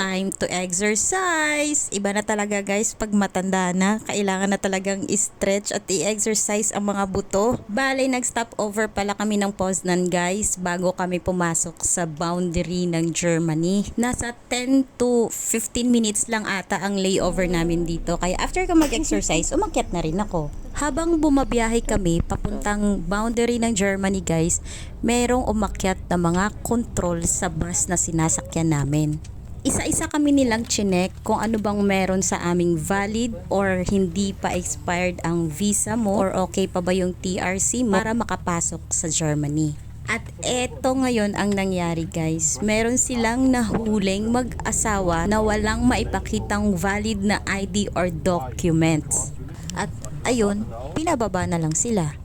time to exercise. Iba na talaga guys pag matanda na. Kailangan na talagang i-stretch at i-exercise ang mga buto. Bale, nag-stop over pala kami ng Poznan guys bago kami pumasok sa boundary ng Germany. Nasa 10 to 15 minutes lang ata ang layover namin dito. Kaya after ko mag-exercise, umakyat na rin ako. Habang bumabiyahe kami papuntang boundary ng Germany guys, merong umakyat na mga control sa bus na sinasakyan namin. Isa-isa kami nilang chinek kung ano bang meron sa aming valid or hindi pa expired ang visa mo or okay pa ba yung TRC mo para makapasok sa Germany. At eto ngayon ang nangyari guys. Meron silang nahuling mag-asawa na walang maipakitang valid na ID or documents. At ayun, pinababa na lang sila.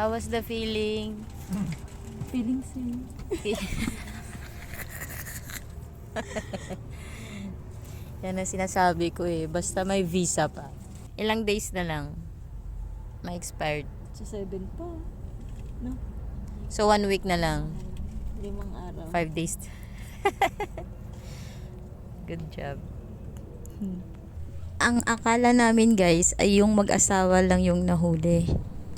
How was the feeling? Feeling same. Yan ang sinasabi ko eh. Basta may visa pa. Ilang days na lang. May expired. Sa 7 pa. No? So one week na lang. Limang araw. Five days. Good job. Ang akala namin guys ay yung mag-asawa lang yung nahuli.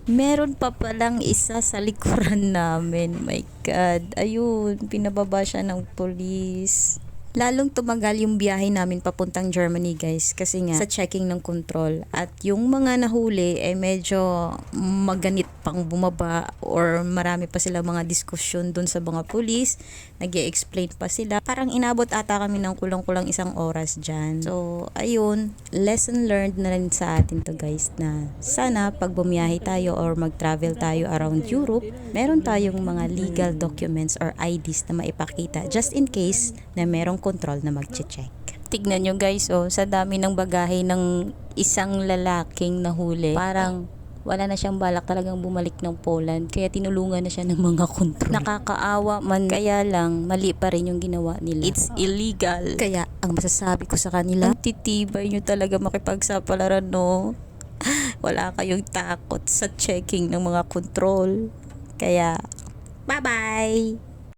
Meron pa palang isa sa likuran namin. My God. Ayun, pinababa siya ng polis. Lalong tumagal yung biyahe namin papuntang Germany guys kasi nga sa checking ng control. At yung mga nahuli ay medyo maganit pang bumaba or marami pa sila mga diskusyon dun sa mga pulis nag explain pa sila parang inabot ata kami ng kulang-kulang isang oras dyan so ayun lesson learned na rin sa atin to guys na sana pag bumiyahe tayo or mag-travel tayo around Europe meron tayong mga legal documents or IDs na maipakita just in case na merong control na magche-check. Tignan nyo guys, oh, sa dami ng bagahe ng isang lalaking nahuli, parang wala na siyang balak talagang bumalik ng Poland kaya tinulungan na siya ng mga kontrol. Nakakaawa man kaya lang mali pa rin yung ginawa nila. It's illegal. Kaya ang masasabi ko sa kanila, ang titibay nyo talaga makipagsapalaran no. Wala kayong takot sa checking ng mga kontrol. Kaya bye-bye.